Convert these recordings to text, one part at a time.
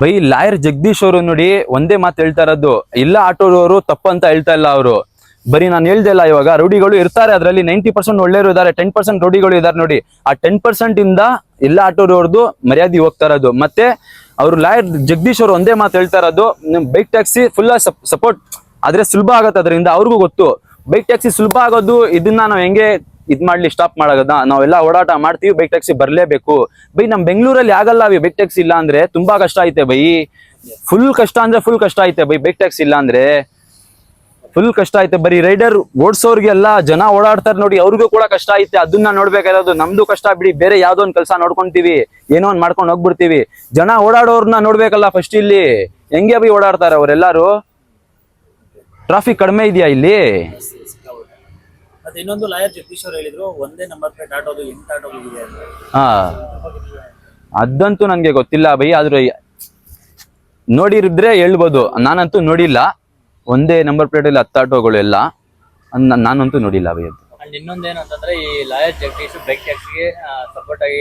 By lawyer Jagadish ಅವರು ನೋಡಿ ಒಂದೇ ಮಾತು ಹೇಳ್ತಾ ಇರೋದು, ಇಲ್ಲ ಆಟೋರವರು ತಪ್ಪು ಅಂತ ಹೇಳ್ತಾ ಇಲ್ಲ ಅವರು. ಬರೀ ನಾನು ಹೇಳ್ದೆ ಇಲ್ಲ ಇವಾಗ ರೌಡಿಗಳು ಇರ್ತಾರೆ, ಅದರಲ್ಲಿ ನೈಂಟಿ ಪರ್ಸೆಂಟ್ ಒಳ್ಳೆಯವರು ಇದ್ದಾರೆ ಟೆನ್ ಪರ್ಸೆಂಟ್ ರೌಡಿಗಳು ಇದ್ದಾರೆ ನೋಡಿ. ಆ ಟೆನ್ ಪರ್ಸೆಂಟ್ ಇಂದ ಎಲ್ಲ ಆಟೋರವ್ರದ್ದು ಮರ್ಯಾದೆ ಹೋಗ್ತಾ ಇರೋದು. ಮತ್ತೆ ಅವರು ಲಾಯರ್ ಜಗದೀಶ್ ಅವರು ಒಂದೇ ಮಾತು ಹೇಳ್ತಾ ಇರೋದು ಬೈಕ್ ಟ್ಯಾಕ್ಸಿ ಫುಲ್ ಸಪೋರ್ಟ್ ಆದ್ರೆ ಸುಲಭ ಆಗತ್ತೆ ಅದರಿಂದ, ಅವ್ರಿಗೂ ಗೊತ್ತು. ಬೈಕ್ ಟ್ಯಾಕ್ಸಿ ಸುಲಭ ಆಗೋದು, ಇದನ್ನ ನಾವು ಹೆಂಗೆ ಇದ್ ಮಾಡ್ಲಿ ಸ್ಟಾಪ್ ಮಾಡೋದ ನಾವೆಲ್ಲ ಓಡಾಟ ಮಾಡ್ತೀವಿ ಬೈಕ್ ಟ್ಯಾಕ್ಸಿ ಬರ್ಲೇಬೇಕು. ಬೈ, ನಮ್ ಬೆಂಗಳೂರಲ್ಲಿ ಆಗಲ್ಲ ಅವಿ ಬೈಕ್ ಟ್ಯಾಕ್ಸಿ ಇಲ್ಲ ಅಂದ್ರೆ ತುಂಬಾ ಕಷ್ಟ ಐತೆ ಬೈ. ಫುಲ್ ಕಷ್ಟ ಅಂದ್ರೆ ಫುಲ್ ಕಷ್ಟ ಐತೆ ಬೈ ಬೈಕ್ ಟ್ಯಾಕ್ಸಿ ಇಲ್ಲ ಅಂದ್ರೆ. ಫುಲ್ ಕಷ್ಟ ಐತೆ ಬರೀ ರೈಡರ್ ಓಡಿಸೋರ್ಗೆಲ್ಲ ಜನ ಓಡಾಡ್ತಾರೆ ನೋಡಿ, ಅವ್ರಿಗೂ ಕೂಡ ಕಷ್ಟ ಐತೆ. ಅದನ್ನ ನೋಡ್ಬೇಕಾಗಿರೋದು ನಮ್ದು ಕಷ್ಟ ಬಿಡಿ, ಬೇರೆ ಯಾವ್ದೋ ಒಂದ್ ಕೆಲಸ ನೋಡ್ಕೊಂತೀವಿ, ಏನೋ ಒಂದ್ ಮಾಡ್ಕೊಂಡು ಹೋಗ್ಬಿಡ್ತೀವಿ. ಜನ ಓಡಾಡೋರ್ನ ನೋಡ್ಬೇಕಲ್ಲ ಫಸ್ಟ್ ಇಲ್ಲಿ. ಹೆಂಗೆ ಬೈ ಓಡಾಡ್ತಾರೆ ಅವರೆಲ್ಲರೂ? ಟ್ರಾಫಿಕ್ ಕಡಿಮೆ ಇದೆಯಾ ಇಲ್ಲಿ? ಮತ್ತೆ ಇನ್ನೊಂದು ಲಾಯರ್ ಜಗದೀಶ್ ಅವರು ಹೇಳಿದ್ರು, ಒಂದೇ ನಂಬರ್ ಪ್ಲೇಟ್ ಆಟೋದು ಎಂಟು ಆಟೋಗಳಿದೆ ಅಂತ. ಹಾ. ಅದಂತೂ ನನಗೆ ಗೊತ್ತಿಲ್ಲ ಬೈ ಆದ್ರೆ ನೋಡಿರಿದ್ರೆ ಹೇಳ್ಬೋದು. ನಾನಂತೂ ನೋಡಿಲ್ಲ. ಒಂದೇ ನಂಬರ್ ಪ್ಲೇಟಲ್ಲಿ ಹತ್ತು ಆಟೋಗಳು ಎಲ್ಲ ನಾನಂತೂ ನೋಡಿಲ್ಲ ಬೈ ಅಂಡ್ ಇನ್ನೊಂದೇನು ಅಂತಂದ್ರೆ ಈ ಲಾಯರ್ ಜಗದೀಶ್ ಬೈಕ್ ಟ್ಯಾಕ್ಸಿಗೆ ಸಪೋರ್ಟ್ ಆಗಿ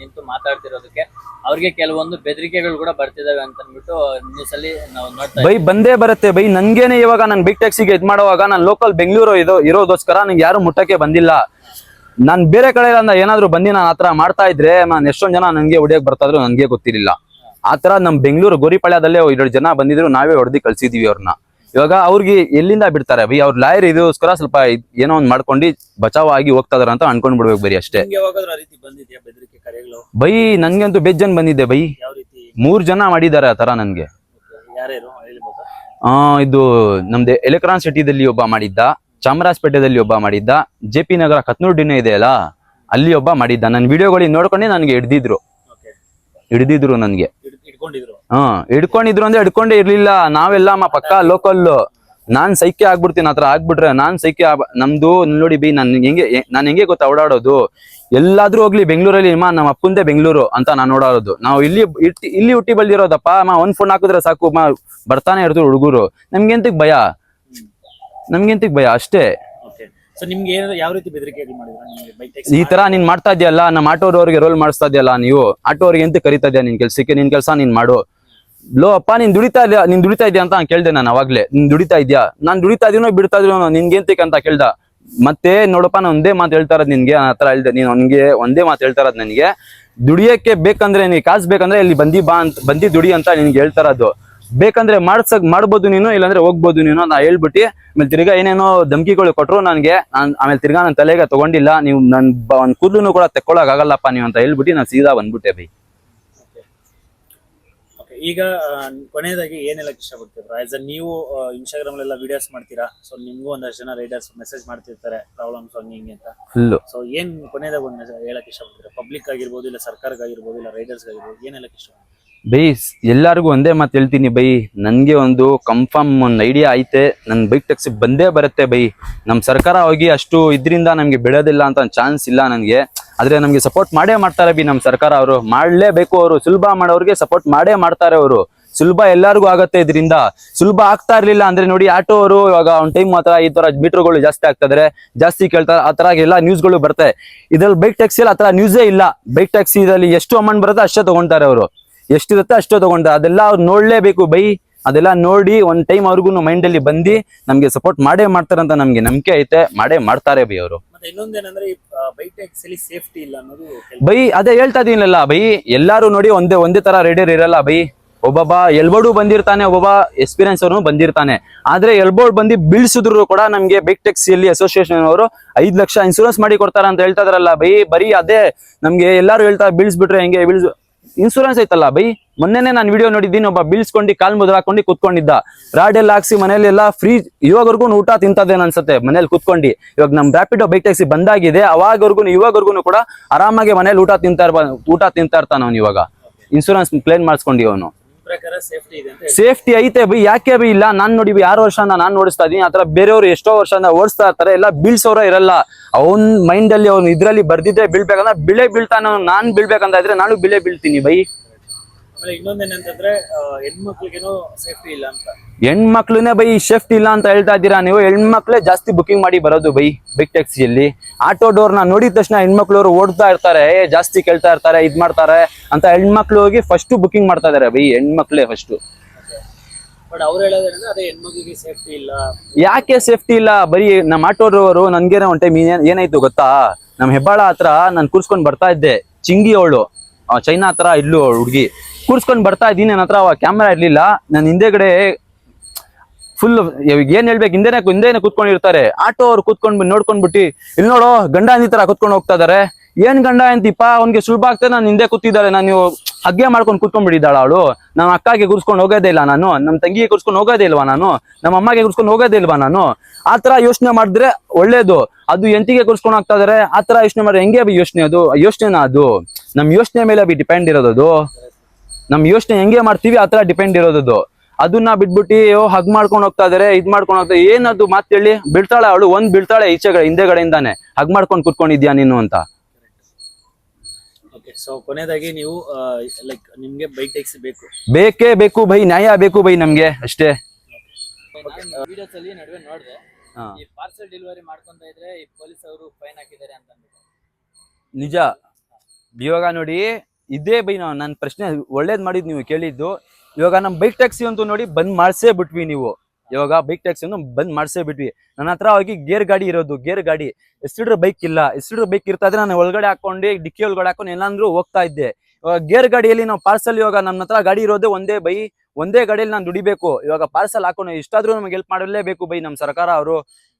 ನಿಂತು ಮಾತಾಡ್ತಿರೋದಕ್ಕೆ ಅವ್ರಿಗೆ ಕೆಲವೊಂದು ಬೆದರಿಕೆಗಳು ಕೂಡ ಬರ್ತಿದಾವೆ ಅಂತ ಅಂದ್ಬಿಟ್ಟು ನ್ಯೂಸ್ ಅಲ್ಲಿ ನಾವು ನೋಡ್ತಾ ಬೈ ಬಂದೇ ಬರುತ್ತೆ. ಬೈ ನನ್ಗೇನೆ ಇವಾಗ ನಾನು ಬಿಗ್ ಟ್ಯಾಕ್ಸಿಗೆ ಇದ್ ಮಾಡುವಾಗ ನಾನು ಲೋಕಲ್ ಬೆಂಗಳೂರು ಇದು ಇರೋದೋಸ್ಕರ ನಂಗೆ ಯಾರು ಮುಟ್ಟಕ್ಕೆ ಬಂದಿಲ್ಲ. ನಾನ್ ಬೇರೆ ಕಡೆ ಅಂದ ಏನಾದ್ರು ಬಂದು ನಾನು ಆತರ ಮಾಡ್ತಾ ಇದ್ರೆ ನಾನ್ ಎಷ್ಟೊಂದ್ ಜನ ನನ್ಗೆ ಹೊಡಿಯಕ್ ಬರ್ತಾ ಇದ್ರು ನನ್ಗೆ ಗೊತ್ತಿರಲಿಲ್ಲ. ಆತರ ನಮ್ ಬೆಂಗಳೂರು ಗೋರಿಪಾಳ್ಯದಲ್ಲೇ ಎರಡು ಜನ ಬಂದಿದ್ರು ನಾವೇ ಹೊಡೆದಿ ಕಳ್ಸಿದೀವಿ ಅವ್ರನ್ನ ಇವಾಗ ಅವ್ರಿಗೆ ಎಲ್ಲಿಂದ ಬಿಡ್ತಾರೆ? ಬೈ ಅವ್ರ ಲಾಯರ್ ಇದಕ್ಕೋಸ್ಕರ ಸ್ವಲ್ಪ ಇದ್- ಏನೋ ಒಂದ್ ಮಾಡ್ಕೊಂಡು ಬಚಾವ್ ಆಗಿ ಹೋಗ್ತಾ ಇದಾರೆ ಅಂತ ಅನ್ಕೊಂಡ್ ಬಿಡ್ಬೇಕು ಬರೀ ಅಷ್ಟೇ. ನಿಮ್ಗೆ ಯಾವಾಗಾದ್ರೂ ಆ ರೀತಿ ಬಂದಿದ್ಯಾ ಬೆದರಿಕೆ ಕರೆಗಳು ಬೈ ನನ್ಗಂತೂ ಬೆಜ್ಜನ್ ಬಂದಿದೆ ಬೈ ಯಾವ ರೀತಿ? ಮೂರ್ ಜನ ಮಾಡಿದ್ದಾರೆ ಆ ತರ ನನ್ಗೆ. ಯಾರ್ಯಾರು ಹೇಳ್ಬೋದಾ ಆ ಇದು ನಮ್ದು ಎಲೆಕ್ಟ್ರಾನ್ ಸಿಟಿದಲ್ಲಿ ಒಬ್ಬ ಮಾಡಿದ್ದ ಚಾಮರಾಜಪೇಟೆದಲ್ಲಿ ಒಬ್ಬ ಮಾಡಿದ್ದ ಜೆ ಪಿ ನಗರ ಕತ್ನೂರ್ ಡಿನ್ನ ಇದೆ ಅಲ್ಲ ಅಲ್ಲಿ ಒಬ್ಬ ಮಾಡಿದ್ದ. ನನ್ನ ವಿಡಿಯೋಗಳಿಗೆ ನೋಡ್ಕೊಂಡೆ ನನ್ಗೆ ಹಿಡ್ದಿದ್ರು. ಓಕೆ. ಹಿಡ್ದಿದ್ರು ನನ್ಗೆ. ಹಿಡ್ಕೊಂಡಿದ್ರು. ಅಂದ್ರೆ ಹಿಡ್ಕೊಂಡೇ ಇರ್ಲಿಲ್ಲ. ನಾವೆಲ್ಲ ಮ ಪಕ್ಕ ಲೋಕಲ್ ನಾನ್ ಸೈಕೆ ಆಗ್ಬಿಡ್ತೀನಿ, ಆತರ ಆಗ್ಬಿಟ್ರೆ ನಾನ್ ಸೈಕೆ ನಮ್ದು ನೋಡಿ ಬಿ, ನನ್ ಹೆಂಗೆ ನಾನ್ ಹೆಂಗೆ ಗೊತ್ತಾ ಓಡಾಡೋದು? ಎಲ್ಲಾದ್ರೂ ಹೋಗ್ಲಿ, ಬೆಂಗಳೂರಲ್ಲಿ ಅಮ್ಮ ನಮ್ಮ ಅಪ್ಪಂದೇ ಬೆಂಗಳೂರು ಅಂತ ನಾನ್ ಓಡಾಡೋದು. ನಾವು ಇಲ್ಲಿ ಇಲ್ಲಿ ಹುಟ್ಟಿ ಬೆಳ್ದಿರೋದಪ್ಪ ಅಮ್ಮ ಒಂದ್ ಫೋನ್ ಹಾಕಿದ್ರೆ ಸಾಕು, ಮಾ, ಬರ್ತಾನೆ ಇರ್ತಾರೆ ಹುಡುಗರು. ನಮ್ಗೆಂತಿಗ್ ಭಯ? ನಮ್ಗೆಂತಿಗ್ ಭಯ? ಅಷ್ಟೇ. ನಿಮ್ಗೆ ಯಾವ ರೀತಿ ಬೆದರಿಕೆ ಈ ತರ ನೀನ್ ಮಾಡ್ತಾ ಇದೆಯಲ್ಲ, ನಮ್ಮ ಆಟೋರವ್ರಿಗೆ ರೋಲ್ ಮಾಡಿಸ್ತಾ ಇದೆಯಲ್ಲ ನೀವು? ಆಟೋವ್ರಿಗೆ ಎಂತ ಕರಿತಾ ಇದೆಯಾ ನಿನ್ ಕೆಲ್ಸಕ್ಕೆ? ನಿನ್ ಕೆಲಸ ನೀನ್ ಮಾಡು. ಲೋ, ಅಪ್ಪ, ನೀನ್ ದುಡಿತಾ ಇದೆಯಾ? ನೀನ್ ದುಡಿತಾ ಇದೆಯಾ ಅಂತ ಕೇಳ್ದೆ ನಾನು ಅವಾಗ್ಲೇ. ನೀನ್ ದುಡಿತಾ ಇದೆಯಾ? ನಾನ್ ದುಡಿತಾ ಇದೀನೋ ಬಿಡ್ತಾ ಇದೀನೋ ನಿನ್ಗೆಂತಕ್ಕೆ ಅಂತ ಕೇಳ್ದ. ಮತ್ತೆ ನೋಡಪ್ಪ, ನಾನು ಒಂದೇ ಮಾತು ಹೇಳ್ತಾ ಇರೋದು ನಿನ್ಗೆ ಆ ತರ ಹೇಳ್ದೆ. ನೀನು ನನಗೆ ಒಂದೇ ಮಾತು ಹೇಳ್ತಾ ಇರೋದು ನನಗೆ. ದುಡಿಯಕ್ಕೆ ಬೇಕಂದ್ರೆ ನೀ ಕಾಸು ಬೇಕಂದ್ರೆ ಇಲ್ಲಿ ಬಂದಿ ಬಾ ಅಂತ, ಬಂದಿ ದುಡಿ ಅಂತ ನಿನ್ಗೆ ಹೇಳ್ತಾ ಇರೋದು. ಬೇಕಂದ್ರೆ ಮಾಡ್ಸಕ್ ಮಾಡ್ಬೋದು ನೀನು ಇಲ್ಲಾಂದ್ರೆ ಹೋಗ್ಬೋದು ನೀನು ನಾ ಹೇಳ್ಬಿಟ್ಟು ಆಮೇಲೆ ತಿರ್ಗಾ ಏನೇನೋ ಧಮ್ಕಿಗಳು ಕೊಟ್ರು ನನ್ಗೆ. ನಾನು ಆಮೇಲೆ ತಿರ್ಗಾ ನನ್ನ ತಲೆಗೆ ತಗೊಂಡಿಲ್ಲ. ನೀವು ನನ್ ಒಂದು ಕೂದಲು ಕೂಡ ತೆಕ್ಕೊಳಕ್ ಆಗಲ್ಲಪ್ಪ ನೀವು ಅಂತ ಹೇಳ್ಬಿಟ್ಟು ನಾನು ಸೀದಾ ಬಂದ್ಬಿಟ್ಟೆ ಬೈ. ಈಗ ಕೊನೆಯದಾಗಿ ಏನೆಲ್ಲ ಇಷ್ಟಪಡ್ತೀರಾ ಆಸ್ ಅ ನೀವು ಇನ್ಸ್ಟಾಗ್ರಾಮ್ ಎಲ್ಲ ವಿಡಿಯೋಸ್ ಮಾಡ್ತೀರಾ? ಸೊ ನಿಮ್ಗೂ ಒಂದಷ್ಟು ಜನ ರೈಡರ್ಸ್ ಮೆಸೇಜ್ ಮಾಡ್ತಿರ್ತಾರೆ ಪ್ರಾಬ್ಲಮ್ಸ್ ಹಂಗೆ ಹಿಂಗೆ ಅಂತ. ಸೊ ಏನ್ ಕೊನೆಯದಾಗ ಒಂದು ಹೇಳಕ್ ಇಷ್ಟಪಡ್ತೀರಾ? ಪಬ್ಲಿಕ್ ಆಗಿರ್ಬೋದು ಇಲ್ಲ ಸರ್ಕಾರಕ್ಕಾಗಿರ್ಬೋದು ಇಲ್ಲ ರೈಡರ್ಸ್ ಆಗಿರ್ಬೋದು ಏನೆಲ್ಲ ಇಷ್ಟಪಡ್ತೀರಾ? ಇಷ್ಟ ಬೈ, ಎಲ್ಲರಿಗೂ ಒಂದೇ ಮಾತು ಹೇಳ್ತೀನಿ ಬೈ. ನನಗೆ ಒಂದು ಕನ್ಫರ್ಮ್ ಒಂದು ಐಡಿಯಾ ಐತೆ. ನನ್ನ ಬೈಕ್ ಟ್ಯಾಕ್ಸಿ ಬಂದೇ ಬರುತ್ತೆ ಬೈ. ನಮ್ಮ ಸರ್ಕಾರ ಹೋಗಿ ಅಷ್ಟು ಇದ್ರಿಂದ ನಮಗೆ ಬಿಡೋದಿಲ್ಲ ಅಂತ ಚಾನ್ಸ್ ಇಲ್ಲ ನನಗೆ. ಆದರೆ ನಮಗೆ ಸಪೋರ್ಟ್ ಮಾಡೇ ಮಾಡ್ತಾರೆ ಬಿ ನಮ್ಮ ಸರ್ಕಾರ ಅವರು. ಮಾಡಲೇಬೇಕು ಅವರು. ಸುಲಭ ಮಾಡೋರಿಗೆ ಸಪೋರ್ಟ್ ಮಾಡೇ ಮಾಡ್ತಾರೆ ಅವರು. ಸುಲಭ ಎಲ್ಲರಿಗೂ ಆಗುತ್ತೆ ಇದರಿಂದ. ಸುಲಭ ಆಗ್ತಾ ಇರ್ಲಿಲ್ಲ ಅಂದ್ರೆ ನೋಡಿ ಆಟೋ ಅವರು ಇವಾಗ ಒಂದ್ ಟೈಮ್ ಮಾತ್ರ ಈ ಥರ ಮೀಟ್ರ್ಗಳು ಜಾಸ್ತಿ ಆಗ್ತದ್ರೆ ಜಾಸ್ತಿ ಕೇಳ್ತಾರೆ. ಆ ತರ ಎಲ್ಲ ನ್ಯೂಸ್ಗಳು ಬರುತ್ತೆ ಇದ್ರಲ್ಲಿ ಬೈಕ್ ಟ್ಯಾಕ್ಸಿಯಲ್ಲಿ ಆ ತರ ನ್ಯೂಸೇ ಇಲ್ಲ. ಬೈಕ್ ಟ್ಯಾಕ್ಸಿದಲ್ಲಿ ಎಷ್ಟು ಅಮೌಂಟ್ ಬರುತ್ತೆ ಅಷ್ಟೇ ತಗೊಂತಾರೆ ಅವರು. ಎಷ್ಟಿರುತ್ತೆ ಅಷ್ಟೋ ತಗೊಂಡ ಅದೆಲ್ಲ ಅವ್ರು ನೋಡ್ಲೇಬೇಕು ಬೈ. ಅದೆಲ್ಲ ನೋಡಿ ಒಂದ್ ಟೈಮ್ ಅವ್ರಿಗೂ ಮೈಂಡ್ ಅಲ್ಲಿ ಬಂದು ನಮ್ಗೆ ಸಪೋರ್ಟ್ ಮಾಡೇ ಮಾಡ್ತಾರಂತ ಅಂತ ನಮ್ಗೆ ನಂಬಿಕೆ ಐತೆ. ಮಾಡೇ ಮಾಡ್ತಾರೆ ಬೈ ಅವರು. ಬೈ ಅದೇ ಹೇಳ್ತಾ ಇದೀನಲ್ಲ ಬೈ. ಎಲ್ಲಾರು ನೋಡಿ ಒಂದೇ ಒಂದೇ ತರ ರೈಡರ್ ಇರಲ್ಲ ಬೈ. ಒಬ್ಬೊಬ್ಬ ಎಲ್ಬೋಡು ಬಂದಿರ್ತಾನೆ ಒಬ್ಬೊಬ್ಬ ಎಕ್ಸ್ಪೀರಿಯನ್ಸ್ ಅವ್ರು ಬಂದಿರ್ತಾನೆ. ಆದ್ರೆ ಎಲ್ಬೋರ್ಡ್ ಬಂದು ಬೀಳ್ಸಿದ್ರು ಕೂಡ ನಮ್ಗೆ ಬೈಕ್ ಅಲ್ಲಿ ಅಸೋಸಿಯೇಷನ್ ಅವರು ಐದ್ ಲಕ್ಷ ಇನ್ಸೂರೆನ್ಸ್ ಮಾಡಿ ಕೊಡ್ತಾರ ಅಂತ ಹೇಳ್ತಾ ಇದ್ರಲ್ಲ ಬೈ. ಬರೀ ಅದೇ ನಮ್ಗೆ ಎಲ್ಲಾರು ಹೇಳ್ತಾ ಬೀಳ್ಸ್ಬಿಟ್ರೆ ಹೆಂಗೆ ಬೀಳ್ಸ್ ಇನ್ಸೂರೆನ್ಸ್ ಐತಲ್ಲ ಬೈ? ಮೊನ್ನೆನೆ ನಾನು ವಿಡಿಯೋ ನೋಡಿದ್ದೀನಿ, ಒಬ್ಬ ಬೀಳ್ಸ್ಕೊಂಡು ಕಾಲ್ ಮುದ್ರ ಹಾಕೊಂಡು ಕುತ್ಕೊಂಡಿದ್ದ. ರಾಡ್ ಎಲ್ಲ ಹಾಕ್ಸಿ ಮನೇಲೆಲ್ಲ ಫ್ರೀ ಇವಾಗವರೆಗೂ ಊಟ ತಿಂತದೇನು ಅನ್ಸುತ್ತೆ ಮನೇಲಿ ಕುತ್ಕೊಂಡು. ಇವಾಗ ನಮ್ ರ್ಯಾಪಿಡೋ ಬೈಕ್ ಟ್ಯಾಕ್ಸಿ ಬಂದಾಗಿದೆ ಅವಾಗವರೆಗೂ ಇವಾಗವರೆಗೂ ಕೂಡ ಆರಾಮಾಗಿ ಮನೇಲಿ ಊಟ ತಿಂತಾ ಇರ್ಬ ಊಟ ತಿಂತಾ ಇರ್ತಾನ ಅವ್ನು ಇವಾಗ. ಇನ್ಸೂರೆನ್ಸ್ ಕ್ಲೇಮ್ ಮಾಡಿಸ್ಕೊಂಡಿ ಅವನು ಸೇಫ್ಟಿ? ಐತೆ ಬೈ, ಯಾಕೆ ಬೈ ಇಲ್ಲ? ನಾನ್ ನೋಡಿ ಬೈ ಆರು ವರ್ಷದಿಂದ ನಾನ್ ಓಡಿಸ್ತಾ ಇದೀನಿ ಆತರ ಬೇರೆಯವರು ಎಷ್ಟೋ ವರ್ಷದಿಂದ ಓಡಿಸ್ತಾ ಇರ್ತಾರೆ, ಎಲ್ಲ ಬೀಳ್ಸೋರ ಇರಲ್ಲ. ಅವನ್ ಮೈಂಡ್ ಅಲ್ಲಿ ಅವ್ನು ಇದ್ರಲ್ಲಿ ಬರ್ದಿದ್ರೆ ಬೀಳ್ಬೇಕಂದ್ರೆ ಬಿಳೆ ಬೀಳ್ತಾನ ನಾನ್ ಬೀಳ್ಬೇಕಂತ ಇದ್ರೆ ನಾನು ಬಿಳೆ ಬೀಳ್ತೀನಿ ಬೈ. ಆಮೇಲೆ ಇನ್ನೊಂದೇನಂತಂದ್ರೆ ಆ, ಹೆಣ್ಮಕ್ಳಿಗೇನು ಸೇಫ್ಟಿ ಇಲ್ಲ ಅಂತ. ಹೆಣ್ಮಕ್ಳುನೇ ಬೈ ಶೆಫ್ಟ್ ಇಲ್ಲ ಅಂತ ಹೇಳ್ತಾ ಇದ್ದೀರಾ ನೀವು? ಹೆಣ್ಮಕ್ಳೇ ಜಾಸ್ತಿ ಬುಕಿಂಗ್ ಮಾಡಿ ಬರೋದು ಬೈ ಬಿಗ್ ಟ್ಯಾಕ್ಸಿಯಲ್ಲಿ ಆಟೋ ಡೋರ್ನ ನೋಡಿದ ತಕ್ಷಣ ಹೆಣ್ಮಕ್ಳು ಓಡ್ತಾ ಇರ್ತಾರೆ ಜಾಸ್ತಿ ಕೇಳ್ತಾ ಇರ್ತಾರೆ ಇದ್ ಮಾಡ್ತಾರೆ ಅಂತ ಹೆಣ್ಮಕ್ಳು ಹೋಗಿ ಫಸ್ಟ್ ಬುಕಿಂಗ್ ಮಾಡ್ತಾ ಇದಾರೆ ಬೈ ಹೆಣ್ಮಕ್ಳೇ ಫಸ್ಟ್ ಬಟ್ ಅವ್ರು ಹೇಳೋದೇನಂದ್ರೆ ಅದೇ ಹೆಣ್ಮಕ್ಳಿಗೆ ಸೇಫ್ಟಿ ಇಲ್ಲ. ಯಾಕೆ ಸೇಫ್ಟಿ ಇಲ್ಲ? ಬರೀ ನಮ್ಮ ಆಟೋ ಡ್ರೈವರು ನನ್ಗೇನೆ ಒಂದ್ ಟೈಮ್ ಏನಾಯ್ತು ಗೊತ್ತಾ? ನಮ್ ಹೆಬ್ಬಾಳ ಹತ್ರ ನಾನು ಕೂರ್ಸ್ಕೊಂಡ್ ಬರ್ತಾ ಇದ್ದೆ ಚಿಂಗಿ ಅವಳು ಚೈನಾ ಹತ್ರ ಇಲ್ಲು ಹುಡುಗಿ ಕೂರ್ಸ್ಕೊಂಡ್ ಬರ್ತಾ ಇದ್ದೀನಿ ನನ್ನ ಹತ್ರ ಕ್ಯಾಮ್ರಾ ಇರ್ಲಿಲ್ಲ. ನನ್ನ ಹಿಂದೆಗಡೆ ಫುಲ್ ಏನ್ ಹೇಳ್ಬೇಕು, ಹಿಂದೆನೆ ಹಿಂದೆನೆ ಕೂತ್ಕೊಂಡಿರ್ತಾರೆ. ಆಟೋ ಅವ್ರು ಕೂತ್ಕೊಂಡ್ ನೋಡ್ಕೊಂಡ್ಬಿಟ್ಟು ಇಲ್ಲಿ ನೋಡೋ, ಗಂಡ ತರ ಕೂತ್ಕೊಂಡು ಹೋಗ್ತಾ ಇದಾರೆ. ಏನ್ ಗಂಡ ಅಂತಿಪ್ಪ ಅವ್ನಿಗೆ ಸುಲಭ ಆಗ್ತದೆ, ನಾನು ಹಿಂದೆ ಕೂತಿದ್ದಾಳೆ, ನಾನು ಹಗ್ಗೆ ಮಾಡ್ಕೊಂಡು ಕೂತ್ಕೊಂಡ್ಬಿಟ್ಟಿದ್ದಾಳ ಅವಳು. ನಮ್ಮ ಅಕ್ಕಗೆ ಗುರ್ಸ್ಕೊಂಡು ಹೋಗೋದೇ ಇಲ್ಲ ನಾನು ನಮ್ಮ ತಂಗಿಗೆ ಗುರ್ಸ್ಕೊಂಡು ಹೋಗೋದೇ ಇಲ್ವಾ ನಾನು ನಮ್ಮ ಅಮ್ಮಗೆ ಗುರ್ಸ್ಕೊಂಡು ಹೋಗೋದೇ ಇಲ್ವಾ ನಾನು? ಆ ತರ ಯೋಚನೆ ಮಾಡಿದ್ರೆ ಒಳ್ಳೇದು. ಅದು ಎಂಟಿಗೆ ಕೂರ್ಸ್ಕೊಂಡು ಹೋಗ್ತಾ ಇದಾರೆ, ಆ ತರ ಯೋಚನೆ ಮಾಡಿದ್ರೆ ಹೆಂಗೆ ಯೋಚನೆ ಅದು? ಯೋಚನೆನಾ ಅದು? ನಮ್ ಯೋಚನೆ ಮೇಲೆ ಬಿ ಡಿಪೆಂಡ್ ಇರೋದು ಅದು. ನಮ್ ಯೋಚನೆ ಹೆಂಗೆ ಮಾಡ್ತೀವಿ, ಆ ತರ ಡಿಪೆಂಡ್ ಇರೋದು ಅದು. ಅದನ್ನ ಬಿಟ್ಬಿಟ್ಟು ಹಗ್ ಮಾಡ್ಕೊಂಡು ಹೋಗ್ತಾ ಇದಾರೆ, ಇದ್ ಮಾಡ್ಕೊಂಡು ಹೋಗ್ತಾ ಏನದು ಮಾತ್ ಹೇಳಿ? ಬೀಳ್ತಾಳೆ ಅವಳು, ಒಂದ್ ಬೀಳ್ತಾಳೆ ಹಿಂದೆಗಡೆ ಹಿಂದೆಗಡೆಯಿಂದಾನೆ. ಹಗ್ ಮಾಡ್ಕೊಂಡು ಕುತ್ಕೊಂಡಿದ್ಯಾ ನೀನು ಅಂತ. ಸೊ ಕೊನೆಯದಾಗಿ ನೀವು ಲೈಕ್ ನಿಮ್ಗೆ ಬೈಕ್ ಟ್ಯಾಕ್ಸಿ ಬೇಕು. ಬೇಕೇ ಬೇಕು ಬೈ ನ್ಯಾಯ ಬೇಕು ಬೈ ನಮ್ಗೆ ಅಷ್ಟೇ. ವಿಡಿಯೋಸ್ ಅಲ್ಲಿ ನಡುವೆ ನೋಡಿದೆ. ಹಾ. ಈ ಪಾರ್ಸಲ್ ಡೆಲಿವರಿ ಮಾಡ್ಕೊಂತ ಇದ್ರೆ ಈ ಪೊಲೀಸ್ ಅವರು ಫೈನ್ ಹಾಕಿದ್ದಾರೆ ಅಂತ ಅಂದ್ಬಿಟ್ಟು. ನಿಜ. ಇವಾಗ ನೋಡಿ ಇದೇ ಬೈ ನಾವು ನನ್ನ ಪ್ರಶ್ನೆ ಒಳ್ಳೇದ್ ಮಾಡಿದ್ ನೀವು ಕೇಳಿದ್ದು. ಇವಾಗ ನಮ್ ಬೈಕ್ ಟ್ಯಾಕ್ಸಿ ಅಂತೂ ನೋಡಿ ಬಂದ್ ಮಾಡ್ಸೇ ಬಿಟ್ವಿ ನೀವು. ಇವಾಗ ಬೈಕ್ ಟ್ಯಾಕ್ಸಿ ಅನ್ನು ಬಂದ್ ಮಾಡಿಸೇ ಬಿಟ್ವಿ. ನನ್ನ ಹತ್ರ ಹೋಗಿ ಗೇರ್ ಗಾಡಿ ಇರೋದು, ಗೇರ್ ಗಾಡಿ. ಎಷ್ಟಿಡ್ರ ಬೈಕ್ ಇಲ್ಲ. ಎಷ್ಟಿಡ್ರ ಬೈಕ್ ಇರ್ತಾ ಇದ್ರೆ ನಾನು ಒಳಗಡೆ ಹಾಕೊಂಡು, ಡಿಕ್ಕಿ ಒಳಗಡೆ ಹಾಕೊಂಡು, ಎಲ್ಲಾಂದ್ರೂ ಹೋಗ್ತಾ ಇದ್ದೆ. ಇವಾಗ ಗೇರ್ ಗಾಡಿಯಲ್ಲಿ ನಾವು ಪಾರ್ಸಲ್ ಇವಾಗ ನನ್ನ ಹತ್ರ ಗಾಡಿ ಇರೋದೇ ಒಂದೇ ಬೈ, ಒಂದೇ ಗಾಡಿಯಲ್ಲಿ ನಾನು ದುಡಿಬೇಕು. ಇವಾಗ ಪಾರ್ಸಲ್ ಹಾಕೊಂಡು ಇಷ್ಟಾದ್ರೂ ನಮಗೆ ಹೆಲ್ಪ್ ಮಾಡಲೇಬೇಕು ಬೈ ನಮ್ಮ ಸರ್ಕಾರ ಅವರು.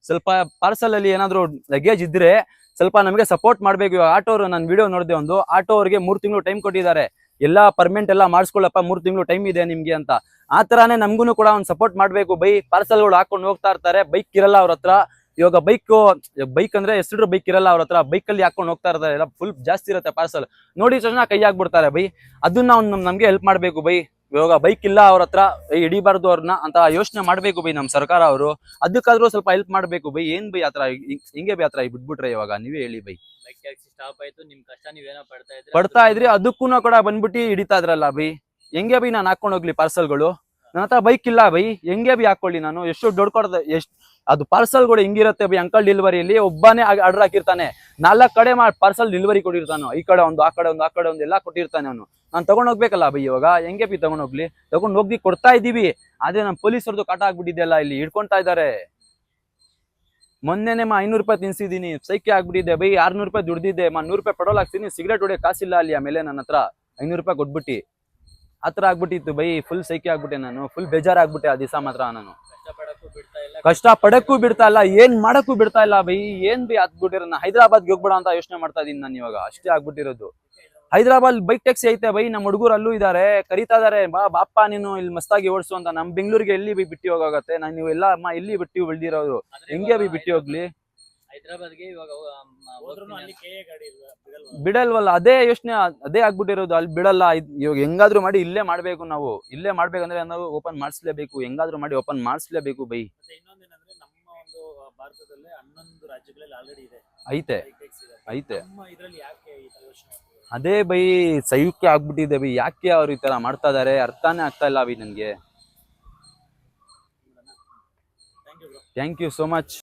ಸ್ವಲ್ಪ ಪಾರ್ಸಲ್ ಅಲ್ಲಿ ಏನಾದ್ರು ಲಗೇಜ್ ಇದ್ರೆ ಸ್ವಲ್ಪ ನಮಗೆ ಸಪೋರ್ಟ್ ಮಾಡ್ಬೇಕು. ಇವಾಗ ಆಟೋ ಅವರು ನಾನು ವಿಡಿಯೋ ನೋಡಿದೆ ಒಂದು ಆಟೋ ಅವ್ರಿಗೆ ಮೂರ್ ತಿಂಗಳು ಟೈಮ್ ಕೊಟ್ಟಿದ್ದಾರೆ. ಎಲ್ಲ ಪರ್ಮೆಂಟ್ ಎಲ್ಲ ಮಾಡಿಸ್ಕೊಳ್ಳಪ್ಪ, ಮೂರ್ ತಿಂಗಳು ಟೈಮ್ ಇದೆ ನಿಮ್ಗೆ ಅಂತ. ಆ ತರಾನೇ ನಮ್ಗೂ ಕೂಡ ಒಂದು ಸಪೋರ್ಟ್ ಮಾಡ್ಬೇಕು. ಬೈ ಪಾರ್ಸಲ್ಗಳು ಹಾಕೊಂಡು ಹೋಗ್ತಾ ಇರ್ತಾರೆ. ಬೈಕ್ ಇರಲ್ಲ ಅವ್ರ ಹತ್ರ. ಇವಾಗ ಬೈಕ್ ಬೈಕ್ ಅಂದ್ರೆ ಎಷ್ಟು ಬೈಕ್ ಇರಲ್ಲ ಅವ್ರ ಹತ್ರ. ಬೈಕ್ ಅಲ್ಲಿ ಹಾಕೊಂಡು ಹೋಗ್ತಾ ಇರ್ತಾರೆ. ಎಲ್ಲ ಫುಲ್ ಜಾಸ್ತಿ ಇರುತ್ತೆ ಪಾರ್ಸಲ್ ನೋಡಿ ತಕ್ಷಣ ಕೈ ಆಗ್ಬಿಡ್ತಾರೆ ಬೈ. ಅದನ್ನ ಅವ್ನು ನಮ್- ನಮ್ಗೆ ಹೆಲ್ಪ್ ಮಾಡ್ಬೇಕು ಬೈ. ಇವಾಗ ಬೈಕ್ ಇಲ್ಲ ಅವ್ರ ಹತ್ರ ಹಿಡಿಬಾರ್ದು ಅವ್ರನ್ನ ಅಂತ ಯೋಚನೆ ಮಾಡ್ಬೇಕು ಬೈ ನಮ್ ಸರ್ಕಾರ ಅವರು. ಅದಕ್ಕಾದ್ರೂ ಸ್ವಲ್ಪ ಹೆಲ್ಪ್ ಮಾಡ್ಬೇಕು ಬೈ. ಏನ್ ಬೈ ಆತರ ಹಿಂಗೆ ಬೈ ಆತರ ಬಿಟ್ಬಿಟ್ರೆ ಇವಾಗ? ನೀವೇ ಹೇಳಿ ಬೈ. ಬೈಕ್ ಟ್ಯಾಕ್ಸಿ ಸ್ಟಾಪ್ ಆಯ್ತು? ನಿಮ್ ಕಷ್ಟ ನೀವೇನೋ ಪಡ್ತಾ ಇದ್ರೆ. ಪಡ್ತಾ ಇದ್ರಿ. ಅದಕ್ಕೂ ಕೂಡ ಬಂದ್ಬಿಟ್ಟು ಹಿಡಿತಾ ಇದ್ರಲ್ಲ ಬೈ. ಹೆಂಗೆ ಬೈ ನಾನು ಹಾಕೊಂಡು ಹೋಗ್ಲಿ ಪಾರ್ಸಲ್ಗಳು ನನ್ನ ಹತ್ರ ಬೈಕ್ ಇಲ್ಲ ಬೈ. ಹೆಂಗೆ ಬಿ ಹಾಕೊಳ್ಳಿ ನಾನು? ಎಷ್ಟು ದೊಡ್ಡ ಕೊಡ್ದೆ ಎಷ್ಟು ಅದು ಪಾರ್ಸಲ್ಗಳು ಹೆಂಗಿರುತ್ತೆ ಬೈ? ಅಂಕಲ್ ಡೆಲಿವರಿಯಲ್ಲಿ ಒಬ್ಬನೇ ಆರ್ಡರ್ ಹಾಕಿರ್ತಾನೆ. ನಾಲ್ಕು ಕಡೆ ಮಾಡಿ ಪಾರ್ಸಲ್ ಡೆಲಿವರಿ ಕೊಟ್ಟಿರ್ತಾನೆ ಈ ಕಡೆ ಒಂದು, ಆ ಕಡೆ ಒಂದು, ಆ ಕಡೆ ಒಂದು ಎಲ್ಲ ಕೊಟ್ಟಿರ್ತಾನೆ ಅವನು. ನಾನು ತಗೊಂಡ್ ಹೋಗ್ಬೇಕಲ್ಲ ಬೈ ಇವಾಗ? ಹೆಂಗೆ ಬಿ ತಗೊಂಡ್ ಹೋಗ್ಲಿ? ತಗೊಂಡು ಹೋಗಿ ಕೊಡ್ತಾ ಇದ್ದೀವಿ. ಅದೇ ನಮ್ಮ ಪೊಲೀಸರದು ಕಾಟ ಆಗ್ಬಿಟ್ಟಿದೆಯಲ್ಲ ಇಲ್ಲಿ, ಹಿಡ್ಕೊಂತಾ ಇದಾರೆ ಮೊನ್ನೆನೆ ಮಾ ಐನೂರು ರೂಪಾಯಿ ತಿನ್ಸಿದ್ದೀನಿ. ಸೈಕೆ ಆಗ್ಬಿಟ್ಟಿದೆ ಬೈ. ಆರ್ನೂರು ರೂಪಾಯಿ ದುಡ್ದಿದ್ದೆ ಮಾ ನೂರು ರೂಪಾಯಿ ಪೆಟ್ರೋಲ್ ಹಾಕ್ತೀನಿ ಸಿಗರೇಟ್ ಕಾಸಿ ಕಾಸಿಲ್ಲ ಅಲ್ಲಿ ಆಮೇಲೆ ನನ್ನ ಹತ್ರ. ಐನೂರು ರೂಪಾಯಿ ಕೊಟ್ಬಿಟ್ಟು. ಹತ್ರ ಆಗ್ಬಿಟ್ಟಿತ್ತು. ಬೈ ಫುಲ್ ಸೈಕಿ ಆಗ್ಬಿಟ್ಟೆ ನಾನು. ಫುಲ್ ಬೇಜಾರಾಗ್ಬಿಟ್ಟೆ ಆ ದಿವಸ ಮಾತ್ರ ನಾನು. ಕಷ್ಟ ಪಡಕ್ಕೂ ಬಿಡ್ತಾ ಇಲ್ಲ ಏನ್ ಮಾಡಕ್ಕೂ ಬಿಡ್ತಾ ಇಲ್ಲ. ಬೈ ಏನ್ ಬೈ ಹತ್ಬಿಟ್ಟಿರೋ ಹೈದರಾಬಾದ್ ಹೈದರಾಬಾದ್ಗೆ ಹೋಗ್ಬೇಡ ಅಂತ ಯೋಚನೆ ಮಾಡ್ತಾ ಇದೀನಿ ನಾನು ಇವಾಗ. ಅಷ್ಟೇ ಆಗ್ಬಿಟ್ಟಿರೋದು. ಹೈದರಾಬಾದ್ ಬೈಕ್ ಟ್ಯಾಕ್ಸಿ ಐತೆ ಬೈ ನಮ್ಮ ಹುಡುಗರು ಅಲ್ಲೂ ಇದಾರೆ ಕರಿತಾ ಇದಾರೆ. ಬಾ ಬಾಪ್ಪ ನೀನು ಇಲ್ಲಿ ಮಸ್ತಾಗಿ ಓಡಿಸು ಅಂತ. ನಮ್ ಬೆಂಗಳೂರಿಗೆ ಎಲ್ಲಿ ಬೈ ಬಿಟ್ಟು ಹೋಗಾಗತ್ತೆ? ನಾನು ನೀವು ಎಲ್ಲಾ ಅಮ್ಮ ಎಲ್ಲಿ ಬಿಟ್ಟು ಬೆಳ್ದಿರೋರು ಹೆಂಗೆ ಬೈ ಬಿಟ್ಟು ಹೋಗ್ಲಿ? ಹೈದ್ರಾಬಾದ್ಗೆ ಇವಾಗ ಹೋಗ್- ಅಮ್ಮ ಹೋದ್ರು ಹೋಗ್ತೀನಿ ಅಲ್ಲಿ ಕೆ ಗಾಡಿ ಇಲ್ಲ ಬಿಡಲ್ವಾ? ಬಿಡಲ್ವಲ್ಲ ಅದೇ ಯೋಚನೆ ಅದೇ ಆಗ್ಬಿಟ್ಟಿರೋದು. ಅಲ್ಲಿ ಬಿಡಲ್ಲ ಇದ್- ಇವಾಗ ಹೆಂಗಾದ್ರೂ ಮಾಡಿ ಇಲ್ಲೇ ಮಾಡ್ಬೇಕು ನಾವು. ಇಲ್ಲೇ ಮಾಡ್ಬೇಕಂದ್ರೆ ನಾವು ಓಪನ್ ಮಾಡಿಸ್ಲೇಬೇಕು. ಹೆಂಗಾದ್ರೂ ಮಾಡಿ ಓಪನ್ ಮಾಡಿಸ್ಲೇಬೇಕು ಬೈ. ಮತ್ತೆ ಇನ್ನೊಂದೇನಂದ್ರೆ ನಮ್ಮ ಒಂದು ಭಾರತದಲ್ಲೇ ಹನ್ನೊಂದು ರಾಜ್ಯಗಳಲ್ಲಿ ಆಲ್ರೆಡಿ ಇದೆ. ಐತೆ. ಬೈಕ್ ಟ್ಯಾಕ್ಸಿ ಇದೆ ಐತೆ. ನಮ್ಮ ಇದ್ರಲ್ಲಿ ಯಾಕೆ ಈ ತರ ಯೋಚನೆ ಮಾಡ್ತಿದ್ದಾರೆ? ಅದೇ ಬೈ ಸಯುಕ್ತ ಆಗ್ಬಿಟ್ಟಿದೆ ಬೈ. ಯಾಕೆ ಅವ್ರು ಈ ತರ ಮಾಡ್ತಾ ಇದಾರೆ? ಅರ್ಥನೇ ಆಗ್ತಾ ಇಲ್ಲ ಬೈ ನನ್ಗೆ. Thank you bro thank you so much